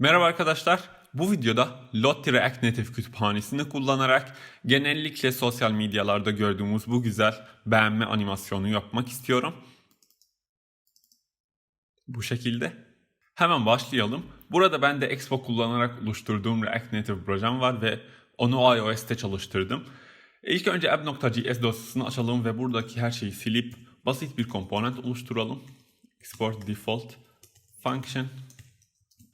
Merhaba arkadaşlar. Bu videoda Lottie React Native kütüphanesini kullanarak genellikle sosyal medyalarda gördüğümüz bu güzel beğenme animasyonu yapmak istiyorum. Bu şekilde. Hemen başlayalım. Burada ben de Expo kullanarak oluşturduğum React Native projem var ve onu iOS'te çalıştırdım. İlk önce app.js dosyasını açalım ve buradaki her şeyi silip basit bir komponent oluşturalım. Export default function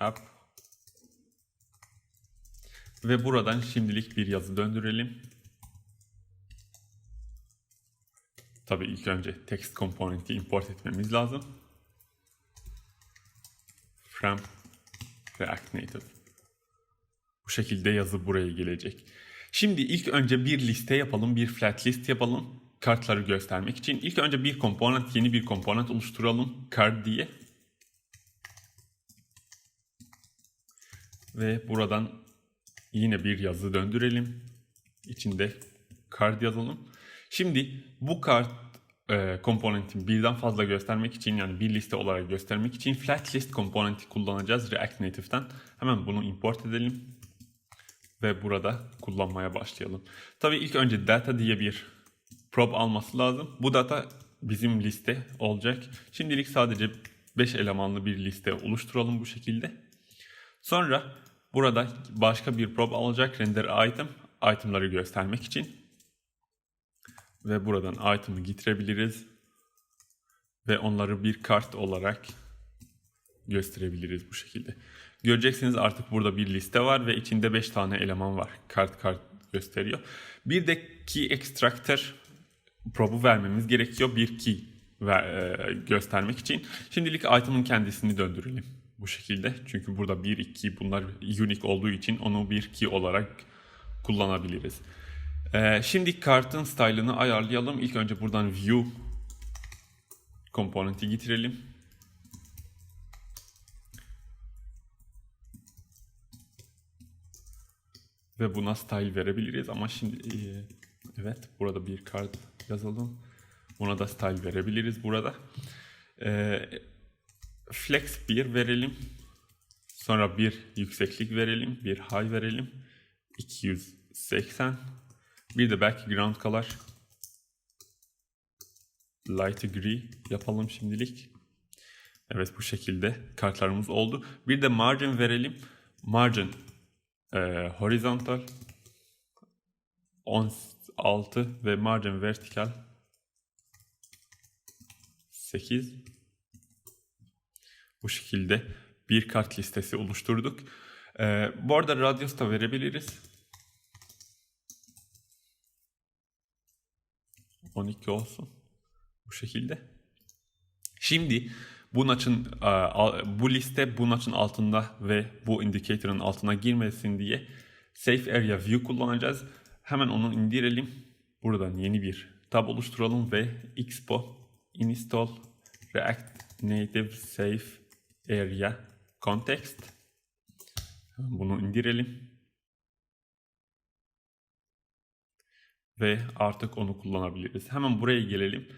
app ve buradan şimdilik bir yazı döndürelim. Tabii ilk önce text komponenti import etmemiz lazım. From React Native. Bu şekilde yazı buraya gelecek. Şimdi ilk önce bir liste yapalım, bir flat list yapalım kartları göstermek için. İlk önce bir komponent, yeni bir komponent oluşturalım card diye. Ve buradan yine bir yazı döndürelim. İçinde card yazalım. Şimdi bu kart e, komponentin birden fazla göstermek için yani bir liste olarak göstermek için flat list komponenti kullanacağız React Native'den. Hemen bunu import edelim ve burada kullanmaya başlayalım. Tabii ilk önce data diye bir prop alması lazım. Bu data bizim liste olacak. Şimdilik sadece 5 elemanlı bir liste oluşturalım bu şekilde. Sonra burada başka bir prop alacak render item itemları göstermek için. Ve buradan item'ı getirebiliriz. Ve onları bir kart olarak gösterebiliriz bu şekilde. Göreceksiniz artık burada bir liste var ve içinde 5 tane eleman var. Kart kart gösteriyor. Bir de key extractor probu vermemiz gerekiyor bir key e, göstermek için. Şimdilik item'ın kendisini döndürelim bu şekilde. Çünkü burada 1 2 bunlar unique olduğu için onu bir key olarak kullanabiliriz. E, şimdi kartın style'ını ayarlayalım. İlk önce buradan view komponenti getirelim. Ve buna style verebiliriz ama şimdi e, evet burada bir kart yazalım. Buna da style verebiliriz burada. E, flex 1 verelim. Sonra bir yükseklik verelim. Bir high verelim. 280. Bir de background color. Light gray yapalım şimdilik. Evet bu şekilde kartlarımız oldu. Bir de margin verelim. Margin e, horizontal 16 ve margin vertikal 8 bu şekilde bir kart listesi oluşturduk. E, bu arada radius da verebiliriz. 12 olsun. Bu şekilde. Şimdi bu için bu liste bu için altında ve bu indicator'ın altına girmesin diye Safe Area View kullanacağız. Hemen onu indirelim. Buradan yeni bir tab oluşturalım ve expo install react native safe area context. Bunu indirelim. Ve artık onu kullanabiliriz. Hemen buraya gelelim.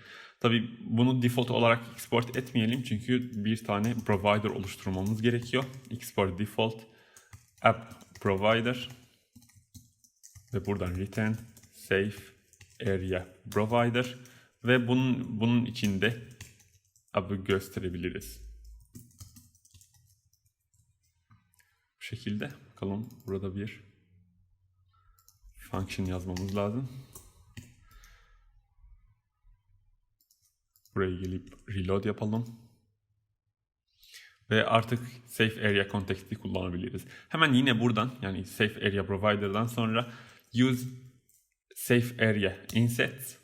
Tabi bunu default olarak export etmeyelim çünkü bir tane provider oluşturmamız gerekiyor. Export default app provider ve buradan return safe area provider ve bunun bunun içinde app'ı gösterebiliriz. Bu şekilde bakalım burada bir function yazmamız lazım. Buraya gelip reload yapalım. Ve artık Safe Area Context'i kullanabiliriz. Hemen yine buradan yani Safe Area Provider'dan sonra Use Safe Area Inset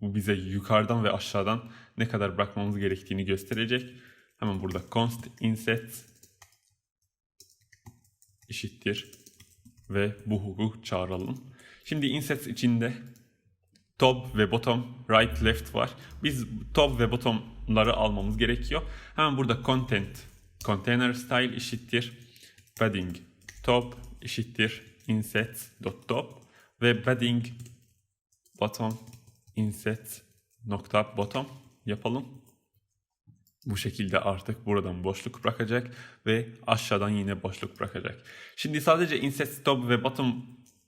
bu bize yukarıdan ve aşağıdan ne kadar bırakmamız gerektiğini gösterecek. Hemen burada const inset eşittir ve bu hukuku çağıralım. Şimdi inset içinde top ve bottom, right, left var. Biz top ve bottomları almamız gerekiyor. Hemen burada content, container style eşittir padding top eşittir inset dot top ve padding bottom inset nokta bottom yapalım. Bu şekilde artık buradan boşluk bırakacak ve aşağıdan yine boşluk bırakacak. Şimdi sadece inset stop ve bottom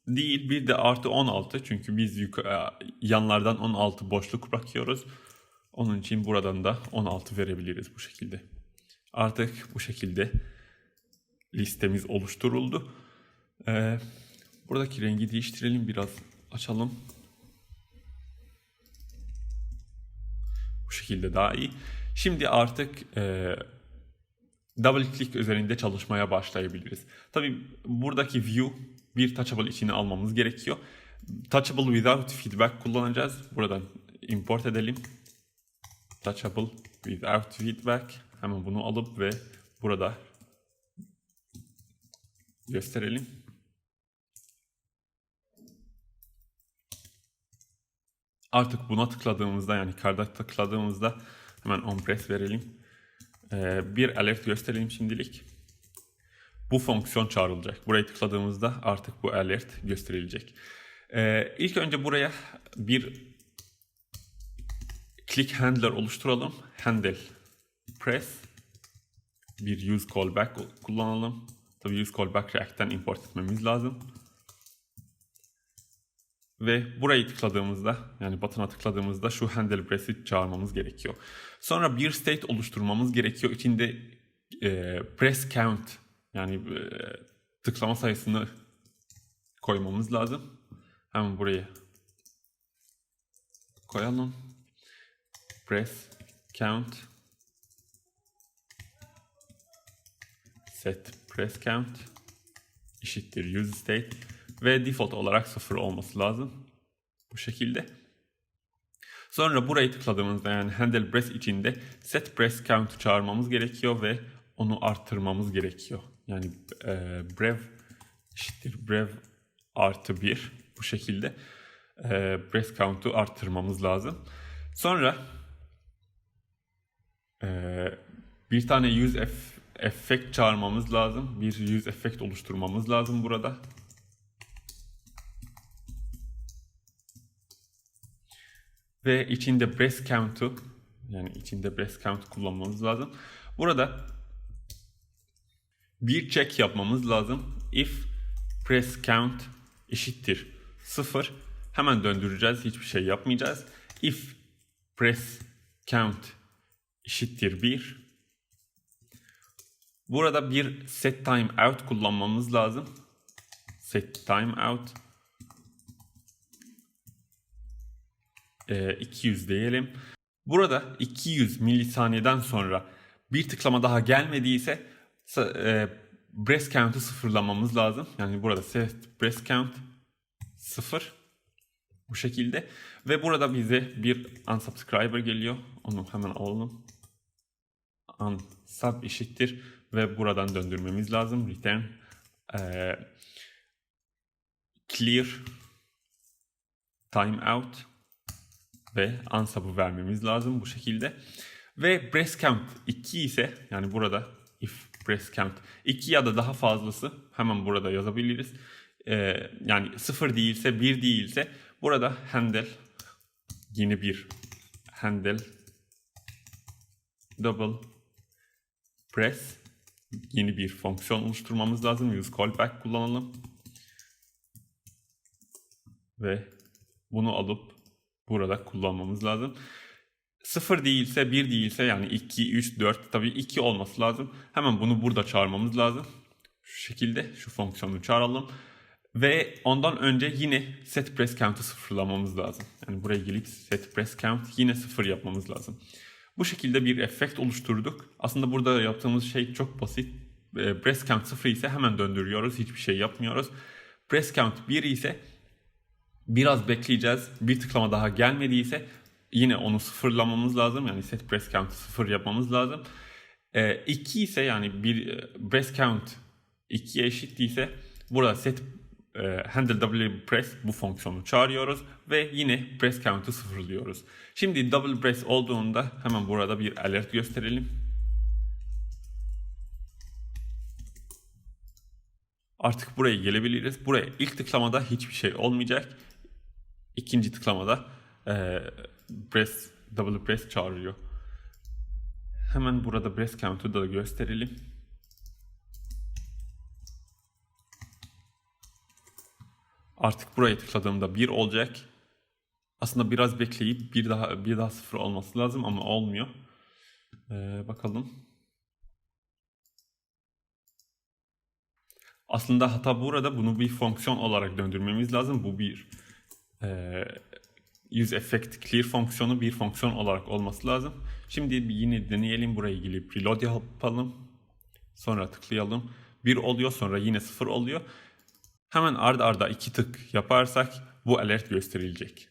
değil bir de artı 16 çünkü biz yukarı, yanlardan 16 boşluk bırakıyoruz. Onun için buradan da 16 verebiliriz bu şekilde. Artık bu şekilde listemiz oluşturuldu. Ee, buradaki rengi değiştirelim biraz açalım. Bu şekilde daha iyi. Şimdi artık e, double click üzerinde çalışmaya başlayabiliriz. Tabi buradaki view bir touchable içine almamız gerekiyor. Touchable without feedback kullanacağız. Buradan import edelim. Touchable without feedback. Hemen bunu alıp ve burada gösterelim. Artık buna tıkladığımızda yani karda tıkladığımızda hemen on press verelim. Ee, bir alert gösterelim şimdilik. Bu fonksiyon çağrılacak. Burayı tıkladığımızda artık bu alert gösterilecek. Ee, ilk önce buraya bir click handler oluşturalım. Handle press bir use callback kullanalım. Tabii use callback React'ten import etmemiz lazım. Ve burayı tıkladığımızda yani button'a tıkladığımızda şu handle press'i çağırmamız gerekiyor. Sonra bir state oluşturmamız gerekiyor. İçinde e, press count yani e, tıklama sayısını koymamız lazım. Hemen buraya koyalım. Press count set press count eşittir use state ve default olarak 0 olması lazım. Bu şekilde. Sonra burayı tıkladığımızda yani handle press içinde set press count'u çağırmamız gerekiyor ve onu arttırmamız gerekiyor. Yani e, brev eşittir brev artı 1 bu şekilde e, press count'u arttırmamız lazım. Sonra e, bir tane use effect çağırmamız lazım. Bir use effect oluşturmamız lazım burada. Ve içinde breast count'u yani içinde breast count kullanmamız lazım. Burada bir check yapmamız lazım. If press count eşittir 0 hemen döndüreceğiz. Hiçbir şey yapmayacağız. If press count eşittir 1 Burada bir set time out kullanmamız lazım. Set time out e, 200 diyelim. Burada 200 milisaniyeden sonra bir tıklama daha gelmediyse e, breast count'u sıfırlamamız lazım. Yani burada set breast count 0 bu şekilde ve burada bize bir unsubscriber geliyor. Onu hemen alalım. Unsub eşittir ve buradan döndürmemiz lazım. Return e, clear timeout ve unsub'ı vermemiz lazım bu şekilde. Ve breast count 2 ise yani burada if breast count 2 ya da daha fazlası hemen burada yazabiliriz. Ee, yani 0 değilse 1 değilse burada handle yeni bir handle double press yeni bir fonksiyon oluşturmamız lazım. Use callback kullanalım. Ve bunu alıp burada kullanmamız lazım. 0 değilse 1 değilse yani 2, 3, 4 tabii 2 olması lazım. Hemen bunu burada çağırmamız lazım. Şu şekilde şu fonksiyonu çağıralım. Ve ondan önce yine set press count'ı sıfırlamamız lazım. Yani buraya gelip set press count yine sıfır yapmamız lazım. Bu şekilde bir efekt oluşturduk. Aslında burada yaptığımız şey çok basit. Breast count 0 ise hemen döndürüyoruz. Hiçbir şey yapmıyoruz. Breast count 1 ise biraz bekleyeceğiz. Bir tıklama daha gelmediyse yine onu sıfırlamamız lazım. Yani set breast count 0 yapmamız lazım. 2 ise yani bir breast count 2'ye eşit ise burada set e, handle double press bu fonksiyonu çağırıyoruz ve yine press count'u sıfırlıyoruz. Şimdi double press olduğunda hemen burada bir alert gösterelim. Artık buraya gelebiliriz. Buraya ilk tıklamada hiçbir şey olmayacak. İkinci tıklamada e, press double press çağırıyor. Hemen burada breast count'u da gösterelim. Artık buraya tıkladığımda 1 olacak. Aslında biraz bekleyip bir daha bir daha sıfır olması lazım ama olmuyor. Ee, bakalım. Aslında hata burada bunu bir fonksiyon olarak döndürmemiz lazım. Bu bir e, use effect clear fonksiyonu bir fonksiyon olarak olması lazım. Şimdi yine deneyelim buraya gelip reload yapalım. Sonra tıklayalım. 1 oluyor sonra yine 0 oluyor. Hemen arda arda iki tık yaparsak bu alert gösterilecek.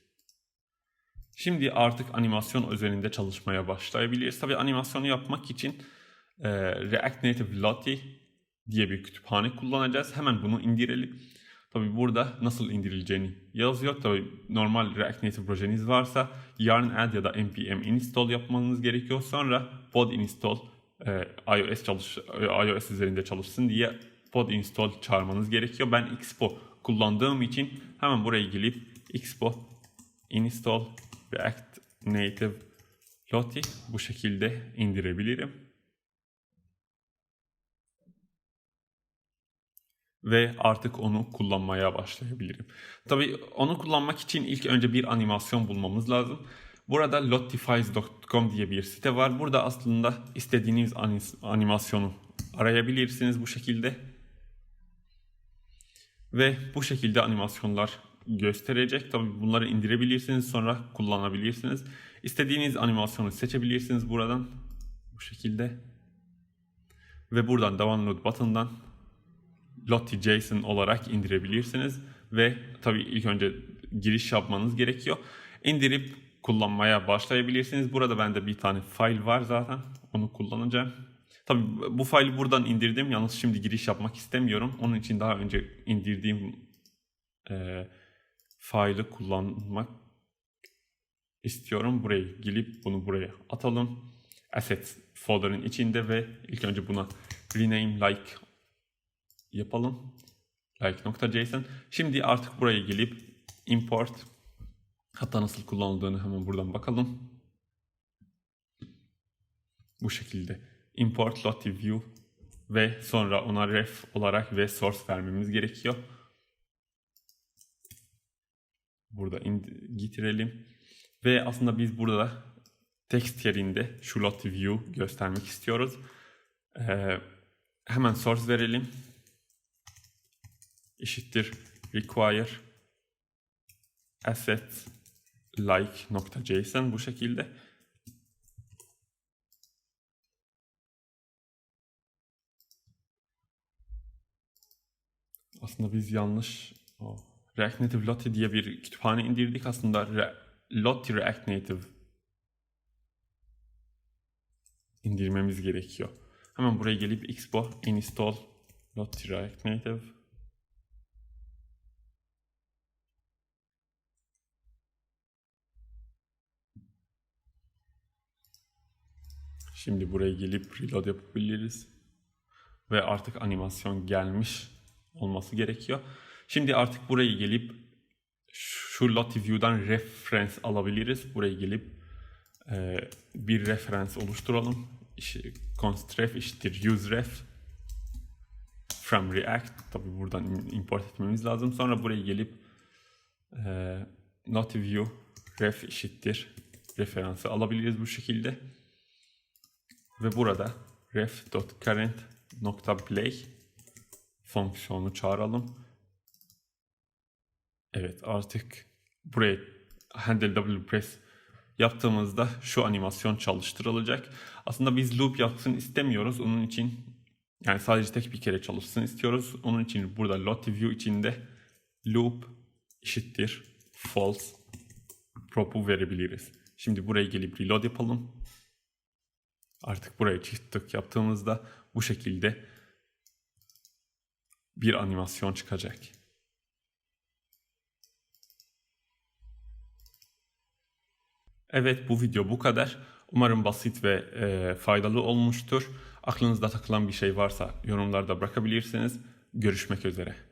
Şimdi artık animasyon üzerinde çalışmaya başlayabiliriz. Tabi animasyonu yapmak için e, React Native Lottie diye bir kütüphane kullanacağız. Hemen bunu indirelim. Tabi burada nasıl indirileceğini yazıyor. Tabi normal React Native projeniz varsa yarn add ya da npm install yapmanız gerekiyor. Sonra pod install e, iOS çalış iOS üzerinde çalışsın diye pod install çağırmanız gerekiyor. Ben Expo kullandığım için hemen buraya gelip Expo install React Native Lottie bu şekilde indirebilirim. Ve artık onu kullanmaya başlayabilirim. Tabi onu kullanmak için ilk önce bir animasyon bulmamız lazım. Burada lottifies.com diye bir site var. Burada aslında istediğiniz animasyonu arayabilirsiniz bu şekilde. Ve bu şekilde animasyonlar gösterecek. Tabi bunları indirebilirsiniz sonra kullanabilirsiniz. İstediğiniz animasyonu seçebilirsiniz buradan. Bu şekilde. Ve buradan download button'dan Lottie.json olarak indirebilirsiniz. Ve tabi ilk önce giriş yapmanız gerekiyor. İndirip kullanmaya başlayabilirsiniz. Burada bende bir tane file var zaten. Onu kullanacağım. Tabi bu faili buradan indirdim. Yalnız şimdi giriş yapmak istemiyorum. Onun için daha önce indirdiğim e, faili kullanmak istiyorum. Buraya gelip bunu buraya atalım. Assets folder'ın içinde ve ilk önce buna rename like yapalım. Like.json. Şimdi artık buraya gelip import hatta nasıl kullanıldığını hemen buradan bakalım. Bu şekilde import lottie view ve sonra ona ref olarak ve source vermemiz gerekiyor. Burada getirelim. Ve aslında biz burada text yerinde şu lottie view göstermek istiyoruz. Ee, hemen source verelim. Eşittir require asset like.json bu şekilde. Aslında biz yanlış oh. React Native Lottie diye bir kütüphane indirdik. Aslında Re Lottie React Native indirmemiz gerekiyor. Hemen buraya gelip expo install Lottie React Native Şimdi buraya gelip reload yapabiliriz. Ve artık animasyon gelmiş olması gerekiyor. Şimdi artık buraya gelip şu Lottie View'dan reference alabiliriz. Buraya gelip e, bir referans oluşturalım. İşte, constref eşittir useRef from React. Tabi buradan import etmemiz lazım. Sonra buraya gelip e, Lottie View ref eşittir referansı alabiliriz bu şekilde. Ve burada ref.current.play fonksiyonu çağıralım. Evet artık buraya handle double press yaptığımızda şu animasyon çalıştırılacak. Aslında biz loop yapsın istemiyoruz. Onun için yani sadece tek bir kere çalışsın istiyoruz. Onun için burada Lottie View içinde loop eşittir false prop'u verebiliriz. Şimdi buraya gelip reload yapalım. Artık buraya çift tık yaptığımızda bu şekilde bir animasyon çıkacak. Evet bu video bu kadar. Umarım basit ve e, faydalı olmuştur. Aklınızda takılan bir şey varsa yorumlarda bırakabilirsiniz. Görüşmek üzere.